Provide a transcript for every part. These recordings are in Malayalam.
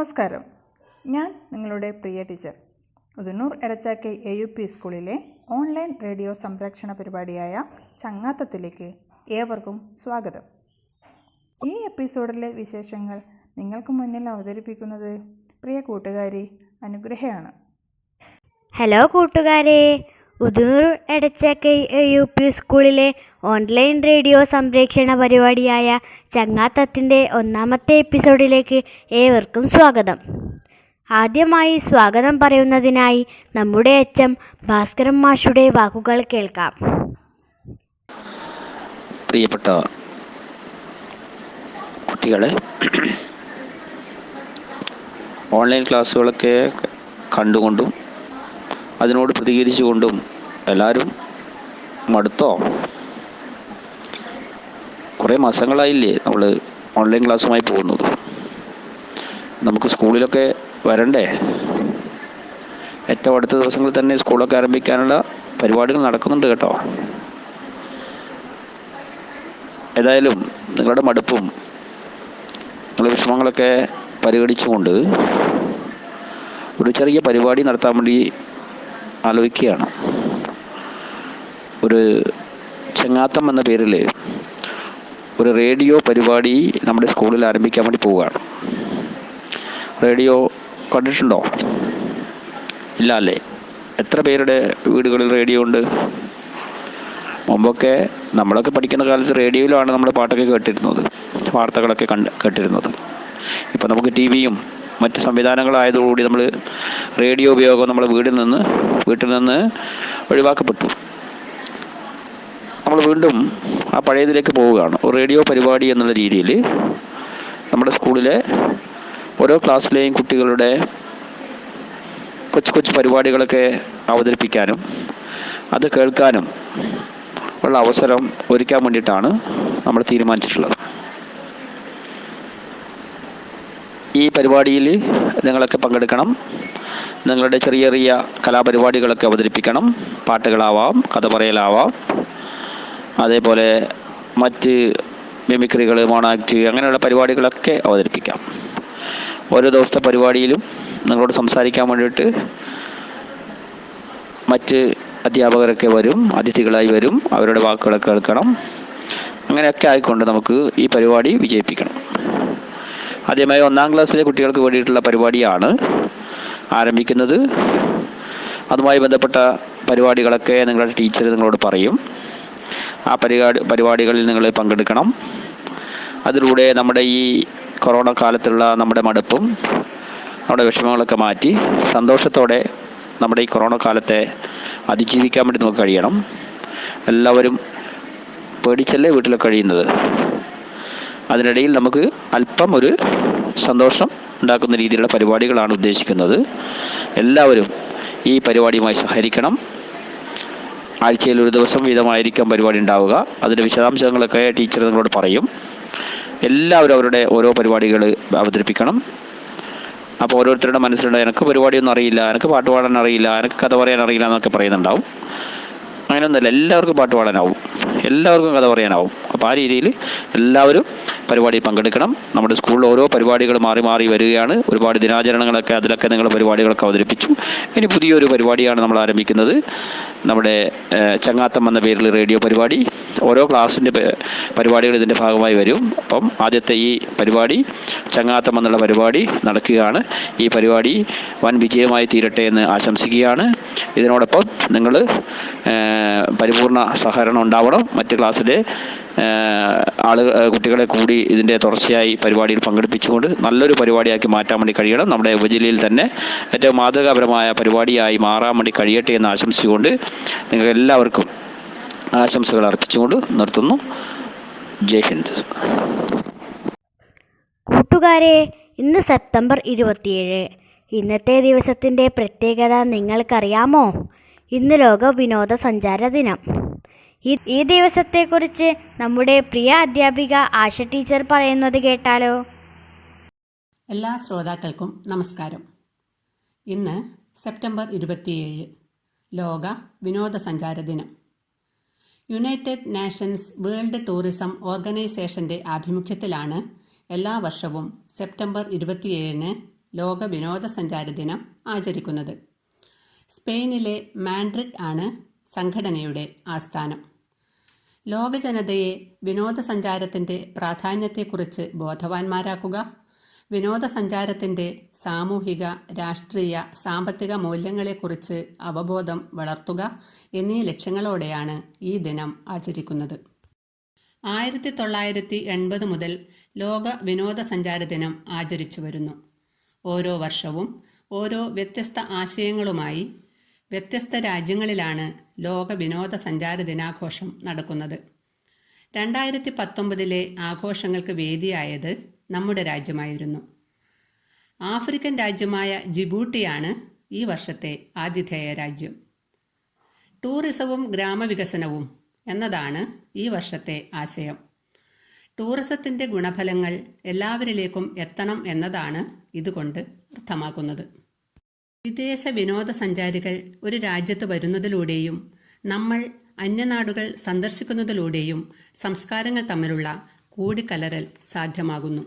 നമസ്കാരം. ഞാൻ നിങ്ങളുടെ പ്രിയ teacher. Udunnur Edachakke A U P സ്കൂളിലെ ഓൺലൈൻ റേഡിയോ സംരക്ഷണ പരിപാടിയായ ചങ്ങാത്തത്തിലേക്ക് ഏവർക്കും സ്വാഗതം. ഈ എപ്പിസോഡിലെ വിശേഷങ്ങൾ നിങ്ങൾക്ക് മുന്നിൽ അവതരിപ്പിക്കുന്നത് പ്രിയ കൂട്ടുകാരി അനുഗ്രഹയാണ്. ഹലോ കൂട്ടുകാരെ ഉദൂർ എടച്ചക്കൈ യു പി സ്കൂളിലെ ഓൺലൈൻ റേഡിയോ സംപ്രേക്ഷണ പരിപാടിയായ ചങ്ങാത്തത്തിന്റെ ഒന്നാമത്തെ എപ്പിസോഡിലേക്ക് ഏവർക്കും സ്വാഗതം. ആദ്യമായി സ്വാഗതം പറയുന്നതിനായി നമ്മുടെ അച്ഛൻ ഭാസ്കരൻ മാഷുടെ വാക്കുകൾ കേൾക്കാം. പ്രിയപ്പെട്ട കുട്ടികളെ ഓൺലൈൻ ക്ലാസ്സുകളൊക്കെ കണ്ടുകൊണ്ടും അതിനോട് പ്രതികരിച്ചുകൊണ്ടും എല്ലാവരും മടുത്തോ? കുറേ മാസങ്ങളായില്ലേ നമ്മൾ ഓൺലൈൻ ക്ലാസ്സുമായി പോകുന്നത്. നമുക്ക് സ്കൂളിലൊക്കെ വരണ്ടേ? ഏറ്റവും അടുത്ത ദിവസങ്ങളിൽ തന്നെ സ്കൂളൊക്കെ ആരംഭിക്കാനുള്ള പരിപാടികൾ നടക്കുന്നുണ്ട് കേട്ടോ. ഏതായാലും നിങ്ങളുടെ മടുപ്പും നിങ്ങളുടെ വിഷമങ്ങളൊക്കെ പരിഗണിച്ചുകൊണ്ട് ഒരു ചെറിയ പരിപാടി നടത്താൻ വേണ്ടി ആലോചിക്കുകയാണ്. ഒരു ചെങ്ങാത്തം എന്ന പേരിൽ ഒരു റേഡിയോ പരിപാടി നമ്മുടെ സ്കൂളിൽ ആരംഭിക്കാൻ വേണ്ടി പോവുകയാണ്. റേഡിയോ കണ്ടിട്ടുണ്ടോ? ഇല്ല അല്ലേ? എത്ര പേരുടെ വീടുകളിൽ റേഡിയോ ഉണ്ട്? മുമ്പൊക്കെ നമ്മളൊക്കെ പഠിക്കുന്ന കാലത്ത് റേഡിയോയിലാണ് നമ്മൾ പാട്ടൊക്കെ കേട്ടിരുന്നത് വാർത്തകളൊക്കെ കണ്ട് കേട്ടിരുന്നത്. ഇപ്പം നമുക്ക് ടി വിയും മറ്റ് സംവിധാനങ്ങളായതോടുകൂടി നമ്മൾ റേഡിയോ ഉപയോഗം നമ്മുടെ വീട്ടിൽ നിന്ന് വീട്ടിൽ നിന്ന് ഒഴിവാക്കപ്പെട്ടു. നമ്മൾ വീണ്ടും ആ പഴയതിലേക്ക് പോവുകയാണ്. റേഡിയോ പരിപാടി എന്നുള്ള രീതിയിൽ നമ്മുടെ സ്കൂളിലെ ഓരോ ക്ലാസ്സിലെയും കുട്ടികളുടെ കൊച്ചു കൊച്ചു പരിപാടികളൊക്കെ അവതരിപ്പിക്കാനും അത് കേൾക്കാനും ഉള്ള അവസരം ഒരുക്കാൻ വേണ്ടിയിട്ടാണ് നമ്മൾ തീരുമാനിച്ചിട്ടുള്ളത്. ഈ പരിപാടിയിൽ നിങ്ങളൊക്കെ പങ്കെടുക്കണം. നിങ്ങളുടെ ചെറിയ ചെറിയ കലാപരിപാടികളൊക്കെ അവതരിപ്പിക്കണം. പാട്ടുകളാവാം കഥ പറയലാവാം. അതേപോലെ മറ്റ് മിമിക്രികൾ മോണാക്ട് അങ്ങനെയുള്ള പരിപാടികളൊക്കെ അവതരിപ്പിക്കാം. ഓരോ ദിവസത്തെ പരിപാടിയിലും നിങ്ങളോട് സംസാരിക്കാൻ വേണ്ടിയിട്ട് മറ്റ് അധ്യാപകരൊക്കെ വരും അതിഥികളായി വരും അവരുടെ വാക്കുകളൊക്കെ കേൾക്കണം. അങ്ങനെയൊക്കെ ആയിക്കൊണ്ട് നമുക്ക് ഈ പരിപാടി വിജയിപ്പിക്കണം. ആദ്യമായി ഒന്നാം ക്ലാസ്സിലെ കുട്ടികൾക്ക് വേണ്ടിയിട്ടുള്ള പരിപാടിയാണ് ആരംഭിക്കുന്നത്. അതുമായി ബന്ധപ്പെട്ട പരിപാടികളൊക്കെ നിങ്ങളുടെ ടീച്ചർ നിങ്ങളോട് പറയും. ആ പരിപാടി പരിപാടികളിൽ നിങ്ങൾ പങ്കെടുക്കണം. അതിലൂടെ നമ്മുടെ ഈ കൊറോണ കാലത്തുള്ള നമ്മുടെ മടുപ്പും നമ്മുടെ വിഷമങ്ങളൊക്കെ മാറ്റി സന്തോഷത്തോടെ നമ്മുടെ ഈ കൊറോണ കാലത്തെ അതിജീവിക്കാൻ വേണ്ടി നമുക്ക് കഴിയണം. എല്ലാവരും പേടിച്ചല്ലേ വീട്ടിലൊക്കെ കഴിയുന്നത്? അതിനിടയിൽ നമുക്ക് അല്പം ഒരു സന്തോഷം ഉണ്ടാക്കുന്ന രീതിയിലുള്ള പരിപാടികളാണ് ഉദ്ദേശിക്കുന്നത്. എല്ലാവരും ഈ പരിപാടിയുമായി സഹകരിക്കണം. ആഴ്ചയിൽ ഒരു ദിവസം വീതമായിരിക്കും പരിപാടി ഉണ്ടാവുക. അതിന്റെ വിശദാംശങ്ങളൊക്കെ ടീച്ചർ നിങ്ങളോട് പറയും. എല്ലാവരും അവരുടെ ഓരോ പരിപാടികൾ അവതരിപ്പിക്കണം. അപ്പോൾ ഓരോരുത്തരുടെ മനസ്സിലുണ്ട് എനിക്ക് പരിപാടിയൊന്നും അറിയില്ല എനിക്ക് പാട്ട് പാടാൻ അറിയില്ല എനിക്ക് കഥ പറയാൻ അറിയില്ല എന്നൊക്കെ പറയുന്നുണ്ടാവും. അങ്ങനെയൊന്നുമില്ല എല്ലാവർക്കും പാട്ട് പാടാനാവും. എല്ലാവർക്കും കഥ പറയാനാവും. അപ്പോൾ ആ രീതിയിൽ എല്ലാവരും പരിപാടിയിൽ പങ്കെടുക്കണം. നമ്മുടെ സ്കൂളിൽ ഓരോ പരിപാടികൾ മാറി മാറി വരികയാണ്. ഒരുപാട് ദിനാചരണങ്ങളൊക്കെ അതിലൊക്കെ നിങ്ങൾ പരിപാടികളൊക്കെ അവതരിപ്പിച്ചു. ഇനി പുതിയൊരു പരിപാടിയാണ് നമ്മൾ ആരംഭിക്കുന്നത്. നമ്മുടെ ചങ്ങാത്തം എന്ന പേരിൽ റേഡിയോ പരിപാടി. ഓരോ ക്ലാസ്സിന്റെ പരിപാടികൾ ഇതിന്റെ ഭാഗമായി വരും. അപ്പം ആദ്യത്തെ ഈ പരിപാടി ചങ്ങാത്തം എന്നുള്ള പരിപാടി നടക്കുകയാണ്. ഈ പരിപാടി വൻ വിജയമായി തീരട്ടെ എന്ന് ആശംസിക്കുകയാണ്. ഇതിനോടൊപ്പം നിങ്ങൾ പരിപൂർണ സഹകരണം ഉണ്ടാവണം. മറ്റ് ക്ലാസ്സിലെ ആളുകൾ കുട്ടികളെ കൂടി ഇതിന്റെ തുടർച്ചയായി പരിപാടിയിൽ പങ്കെടുപ്പിച്ചുകൊണ്ട് നല്ലൊരു പരിപാടിയാക്കി മാറ്റാൻ വേണ്ടി കഴിയണം. നമ്മുടെ ഉപജില്ലയിൽ തന്നെ ഏറ്റവും മാതൃകാപരമായ പരിപാടിയായി മാറാൻ വേണ്ടി കഴിയട്ടെ എന്ന് ആശംസിച്ചുകൊണ്ട് നിങ്ങൾക്ക് എല്ലാവർക്കും ആശംസകൾ അർപ്പിച്ചുകൊണ്ട് നിർത്തുന്നു. ജയ് ഹിന്ദ്. കൂട്ടുകാരെ ഇന്ന് സെപ്റ്റംബർ ഇരുപത്തിയേഴ്. ഇന്നത്തെ ദിവസത്തിന്റെ പ്രത്യേകത നിങ്ങൾക്കറിയാമോ? ഇന്ന് ലോക വിനോദസഞ്ചാര ദിനം. ഈ ദിവസത്തെക്കുറിച്ച് നമ്മുടെ പ്രിയ അധ്യാപിക ആശ ടീച്ചർ പറയുന്നത് കേട്ടാലോ? എല്ലാ ശ്രോതാക്കൾക്കും നമസ്കാരം. ഇന്ന് സെപ്റ്റംബർ ഇരുപത്തിയേഴ് ലോക വിനോദസഞ്ചാര ദിനം. യുണൈറ്റഡ് നാഷൻസ് വേൾഡ് ടൂറിസം ഓർഗനൈസേഷന്റെ ആഭിമുഖ്യത്തിലാണ് എല്ലാ വർഷവും സെപ്റ്റംബർ ഇരുപത്തിയേഴിന് ലോക വിനോദസഞ്ചാര ദിനം ആചരിക്കുന്നത്. സ്പെയിനിലെ മാൻഡ്രിഡ് ആണ് സംഘടനയുടെ ആസ്ഥാനം. ലോക ജനതയെ വിനോദസഞ്ചാരത്തിന്റെ പ്രാധാന്യത്തെക്കുറിച്ച് ബോധവാന്മാരാക്കുക വിനോദസഞ്ചാരത്തിന്റെ സാമൂഹിക രാഷ്ട്രീയ സാമ്പത്തിക മൂല്യങ്ങളെക്കുറിച്ച് അവബോധം വളർത്തുക എന്നീ ലക്ഷ്യങ്ങളോടെയാണ് ഈ ദിനം ആചരിക്കുന്നത്. ആയിരത്തി തൊള്ളായിരത്തി എൺപത് മുതൽ ലോക വിനോദസഞ്ചാര ദിനം ആചരിച്ചു വരുന്നു. ഓരോ വർഷവും ഓരോ വ്യത്യസ്ത ആശയങ്ങളുമായി വ്യത്യസ്ത രാജ്യങ്ങളിലാണ് ലോക വിനോദസഞ്ചാര ദിനാഘോഷം നടക്കുന്നത്. രണ്ടായിരത്തി പത്തൊമ്പതിലെ ആഘോഷങ്ങൾക്ക് വേദിയായത് നമ്മുടെ രാജ്യമായിരുന്നു. ആഫ്രിക്കൻ രാജ്യമായ ജിബൂട്ടിയാണ് ഈ വർഷത്തെ ആതിഥേയ രാജ്യം. ടൂറിസവും ഗ്രാമവികസനവും എന്നതാണ് ഈ വർഷത്തെ ആശയം. ടൂറിസത്തിന്റെ ഗുണഫലങ്ങൾ എല്ലാവരിലേക്കും എത്തണം എന്നതാണ് ഇതുകൊണ്ട് അർത്ഥമാക്കുന്നത്. വിദേശ വിനോദസഞ്ചാരികൾ ഒരു രാജ്യത്ത് വരുന്നതിലൂടെയും നമ്മൾ അന്യനാടുകൾ സന്ദർശിക്കുന്നതിലൂടെയും സംസ്കാരങ്ങൾ തമ്മിലുള്ള കൂടിക്കലരൽ സാധ്യമാകുന്നു.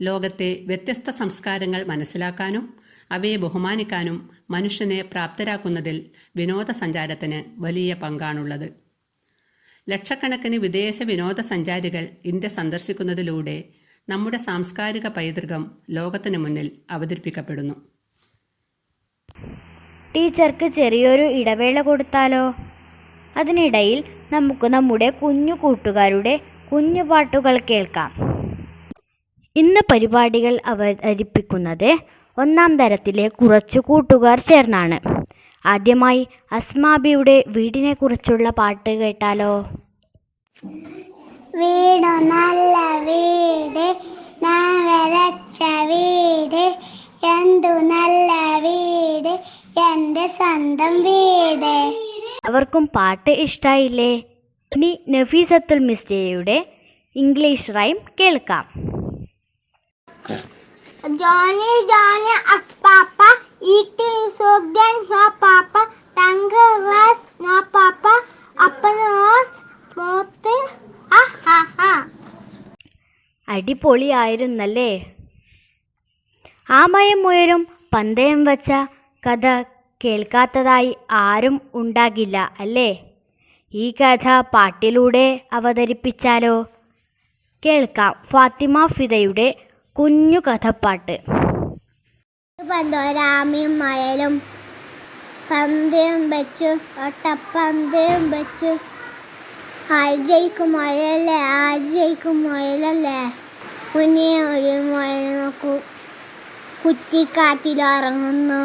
ലോകത്തെ വ്യത്യസ്ത സംസ്കാരങ്ങൾ മനസ്സിലാക്കാനും അവയെ ബഹുമാനിക്കാനും മനുഷ്യനെ പ്രാപ്തരാക്കുന്നതിൽ വിനോദസഞ്ചാരത്തിന് വലിയ പങ്കാണുള്ളത്. ലക്ഷക്കണക്കിന് വിദേശ വിനോദസഞ്ചാരികൾ ഇന്ത്യ സന്ദർശിക്കുന്നതിലൂടെ നമ്മുടെ സാംസ്കാരിക പൈതൃകം ലോകത്തിന് മുന്നിൽ അവതരിപ്പിക്കപ്പെടുന്നു. ടീച്ചർക്ക് ചെറിയൊരു ഇടവേള കൊടുത്താലോ? അതിനിടയിൽ നമുക്ക് നമ്മുടെ കുഞ്ഞു കൂട്ടുകാരുടെ കുഞ്ഞു പാട്ടുകൾ കേൾക്കാം. ഇന്ന് പരിപാടികൾ അവതരിപ്പിക്കുന്നത് ഒന്നാം തരത്തിലെ കുറച്ചു കൂട്ടുകാർ ചേർന്നാണ്. ആദ്യമായി അസ്മാബിയുടെ വീടിനെ കുറിച്ചുള്ള പാട്ട് കേട്ടാലോ? വീട് നല്ല വീട് ഞാൻ വരച്ച വീട് എന്തു നല്ല വീട് എന്റെ സ്വന്തം വീട്. അവർക്കും പാട്ട് ഇഷ്ടായില്ലേ? ഇനി നഫീസത്തുൽ മിസ്റ്റേയുടെ ഇംഗ്ലീഷ് റൈം കേൾക്കാം. ജോണി ജോണി അഫ് പാപ്പ ഈ നോ പാപ്പ തങ്ക വാസ് നോ പാപ്പ അപ്പനോസ് അടിപൊളി ആയിരുന്നല്ലേ ആമയം മുയലും പന്തയം വച്ച കഥ കേൾക്കാത്തതായി ആരും ഉണ്ടാകില്ല അല്ലേ? ഈ കഥ പാട്ടിലൂടെ അവതരിപ്പിച്ചാലോ? കേൾക്കാം ഫാത്തിമ ഫിദയുടെ കുഞ്ഞു കഥപ്പാട്ട്. പന്തോരാമിയും മയലും പന്തയും വെച്ചു ഒട്ടപ്പന്തയും വെച്ചു. ആര് ജയിക്കും മുയലല്ലേ ആര് ജയിക്കും മുയലല്ലേ? മുന്നേ ഒരു മുയൽ നോക്കൂ. കുറ്റിക്കാട്ടിലിറങ്ങുന്നു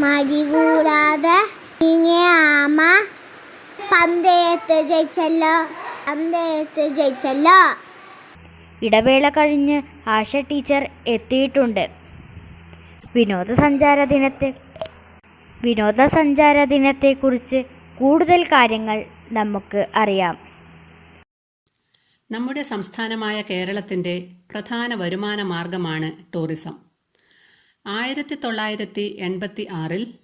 മടി കൂടാതെ ഇങ്ങനെ ആമ പന്തയത്ത് ജയിച്ചല്ലോ പന്തയത്ത് ജയിച്ചല്ലോ. ഇടവേള കഴിഞ്ഞ് ആശ ടീച്ചർ എത്തിയിട്ടുണ്ട്. വിനോദസഞ്ചാര ദിനത്തെ വിനോദസഞ്ചാര ദിനത്തെക്കുറിച്ച് കൂടുതൽ കാര്യങ്ങൾ നമുക്ക് അറിയാം. നമ്മുടെ സംസ്ഥാനമായ കേരളത്തിന്റെ പ്രധാന വരുമാന മാർഗമാണ് ടൂറിസം. ആയിരത്തി തൊള്ളായിരത്തി എൺപത്തി ആറിൽ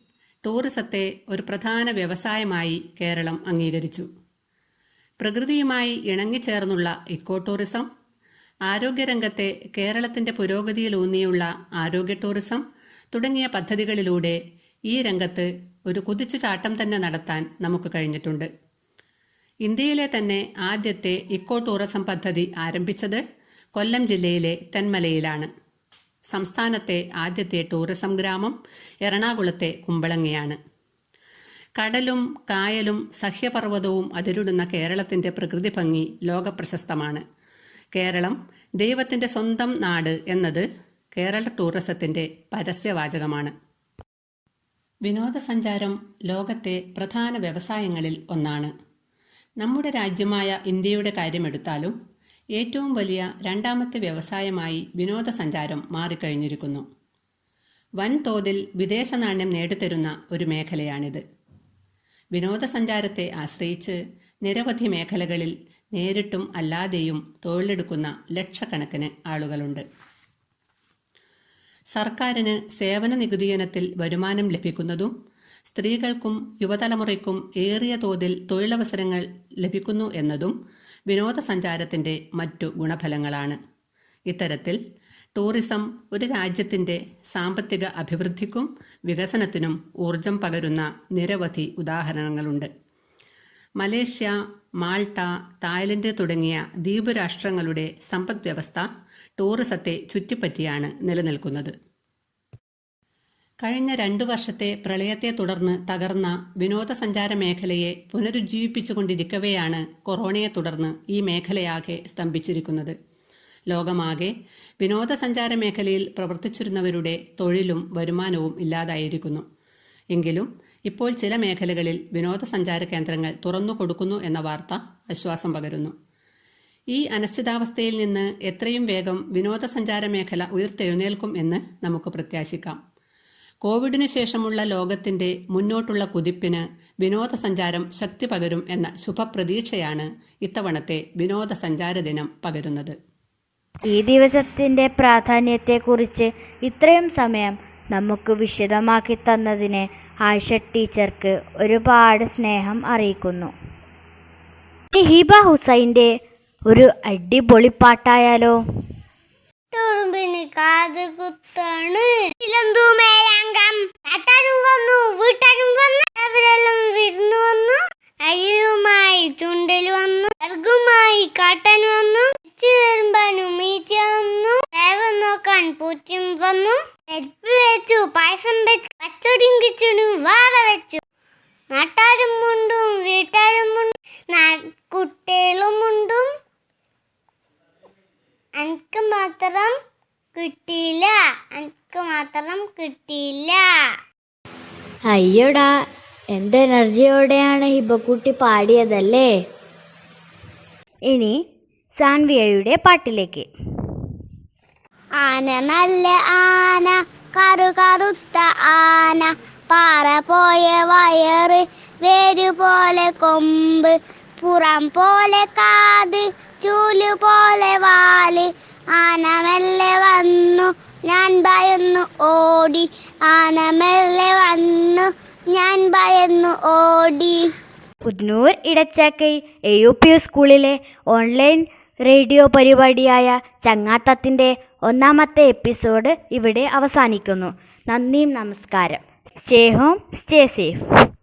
ടൂറിസത്തെ ഒരു പ്രധാന വ്യവസായമായി കേരളം അംഗീകരിച്ചു. പ്രകൃതിയുമായി ഇണങ്ങിച്ചേർന്നുള്ള ഇക്കോ ടൂറിസം ആരോഗ്യരംഗത്തെ കേരളത്തിന്റെ പുരോഗതിയിലൂന്നിയുള്ള ആരോഗ്യ ടൂറിസം തുടങ്ങിയ പദ്ധതികളിലൂടെ ഈ രംഗത്ത് ഒരു കുതിച്ചുചാട്ടം തന്നെ നടത്താൻ നമുക്ക് കഴിഞ്ഞിട്ടുണ്ട്. ഇന്ത്യയിലെ തന്നെ ആദ്യത്തെ ഇക്കോ ടൂറിസം പദ്ധതി ആരംഭിച്ചത് കൊല്ലം ജില്ലയിലെ തെന്മലയിലാണ്. സംസ്ഥാനത്തെ ആദ്യത്തെ ടൂറിസം ഗ്രാമം എറണാകുളത്തെ കുമ്പളങ്ങയാണ്. കടലും കായലും സഹ്യപർവതവും അതിരിടുന്ന കേരളത്തിന്റെ പ്രകൃതി ഭംഗി ലോകപ്രശസ്തമാണ്. കേരളം ദൈവത്തിന്റെ സ്വന്തം നാട് എന്നത് കേരള ടൂറിസത്തിന്റെ പരസ്യവാചകമാണ്. വിനോദസഞ്ചാരം ലോകത്തെ പ്രധാന വ്യവസായങ്ങളിൽ ഒന്നാണ്. നമ്മുടെ രാജ്യമായ ഇന്ത്യയുടെ കാര്യമെടുത്താലും ഏറ്റവും വലിയ രണ്ടാമത്തെ വ്യവസായമായി വിനോദസഞ്ചാരം മാറിക്കഴിഞ്ഞിരിക്കുന്നു. വൻതോതിൽ വിദേശ നാണ്യം നേടിത്തരുന്ന ഒരു മേഖലയാണിത്. വിനോദസഞ്ചാരത്തെ ആശ്രയിച്ച് നിരവധി മേഖലകളിൽ നേരിട്ടും അല്ലാതെയും തൊഴിലെടുക്കുന്ന ലക്ഷക്കണക്കിന് ആളുകളുണ്ട്. സർക്കാരിന് സേവന നികുതി ഇനത്തിൽ വരുമാനം ലഭിക്കുന്നതും സ്ത്രീകൾക്കും യുവതലമുറയ്ക്കും ഏറിയ തോതിൽ തൊഴിലവസരങ്ങൾ ലഭിക്കുന്നു എന്നതും വിനോദസഞ്ചാരത്തിന്റെ മറ്റു ഗുണഫലങ്ങളാണ്. ഇത്തരത്തിൽ ടൂറിസം ഒരു രാജ്യത്തിന്റെ സാമ്പത്തിക അഭിവൃദ്ധിക്കും വികസനത്തിനും ഊർജം പകരുന്ന നിരവധി ഉദാഹരണങ്ങളുണ്ട്. മലേഷ്യ മാൾട്ട തായ്ലൻഡ് തുടങ്ങിയ ദ്വീപ് രാഷ്ട്രങ്ങളുടെ സമ്പദ് വ്യവസ്ഥ ടൂറിസത്തെ ചുറ്റിപ്പറ്റിയാണ് നിലനിൽക്കുന്നത്. കഴിഞ്ഞ രണ്ടു വർഷത്തെ പ്രളയത്തെ തുടർന്ന് തകർന്ന വിനോദസഞ്ചാര മേഖലയെ പുനരുജ്ജീവിപ്പിച്ചുകൊണ്ടിരിക്കവെയാണ് കൊറോണയെ തുടർന്ന് ഈ മേഖലയാകെ സ്തംഭിച്ചിരിക്കുന്നത്. ലോകമാകെ വിനോദസഞ്ചാര മേഖലയിൽ പ്രവർത്തിച്ചിരുന്നവരുടെ തൊഴിലും വരുമാനവും ഇല്ലാതായിരിക്കുന്നു. എങ്കിലും ഇപ്പോൾ ചില മേഖലകളിൽ വിനോദസഞ്ചാര കേന്ദ്രങ്ങൾ തുറന്നു കൊടുക്കുന്നു എന്ന വാർത്ത ആശ്വാസം പകരുന്നു. ഈ അനിശ്ചിതാവസ്ഥയിൽ നിന്ന് എത്രയും വേഗം വിനോദസഞ്ചാര മേഖല ഉയർത്തെഴുന്നേൽക്കും എന്ന് നമുക്ക് പ്രത്യാശിക്കാം. കോവിഡിനു ശേഷമുള്ള ലോകത്തിന്റെ മുന്നോട്ടുള്ള കുതിപ്പിന് വിനോദസഞ്ചാരം ശക്തി പകരും എന്ന ശുഭപ്രതീക്ഷയാണ് ഇത്തവണത്തെ വിനോദസഞ്ചാര ദിനം പകരുന്നത്. ഈ പ്രാധാന്യത്തെ പ്രാധാന്യത്തെക്കുറിച്ച് ഇത്രയും സമയം നമുക്ക് വിശദമാക്കി തന്നതിന് ആയിഷ ടീച്ചർക്ക് ഒരുപാട് സ്നേഹം അറിയിക്കുന്നു. ഹിബ ഹുസൈന്റെ ഒരു അടിപൊളി പാട്ടായാലോ? തുറുമ്പിന് കാത് കുത്താണ്. ഇലന്തു മേലാങ്കം നാട്ടാരും വന്നു വീട്ടാരും വന്നു. അവരെല്ലാം വിരുന്നു വന്നു. അരിയുമായി ചുണ്ടൽ വന്നു. അർഗുമായി കാട്ടൻ വന്നു. വരുമ്പാനും മീച്ച വന്നു. വേവ് നോക്കാൻ പൂച്ചും വന്നു. നെരുപ്പ് വെച്ചു പായസം വെച്ചു പച്ചടിയും കിച്ചടിയും വാറ വെച്ചു. നാട്ടാരും മുണ്ടും വീട്ടാരും മുണ്ടും കുട്ടികളും മുണ്ടും. എനിക്ക് മാത്രം കിട്ടിയില്ല. എനിക്ക് മാത്രം കിട്ടിയില്ല. അയ്യോടാ എന്ത് എനർജിയോടെയാണ് ഹിബക്കുട്ടി പാടിയതല്ലേ? ഇനി സാൻവിയയുടെ പാട്ടിലേക്ക്. ആന നല്ല ആന കറു കറുത്ത ആന പാറ പോയ വയറ് വേരു പോലെ കൊമ്പ് പുറം പോലെ കാത് ചൂൽ പോലെ വാൽ ആന മെല്ലെ വന്നു ഞാൻ ഭയന്നു ഓടി. ആന മെല്ലെ വന്നു ഞാൻ ഭയന്നു ഓടി. Punnur Edachakkai A U P സ്കൂളിലെ ഓൺലൈൻ റേഡിയോ പരിപാടിയായ ചങ്ങാത്തത്തിന്റെ ഒന്നാമത്തെ എപ്പിസോഡ് ഇവിടെ അവസാനിക്കുന്നു. നന്ദിയും നമസ്കാരം. Stay home stay safe.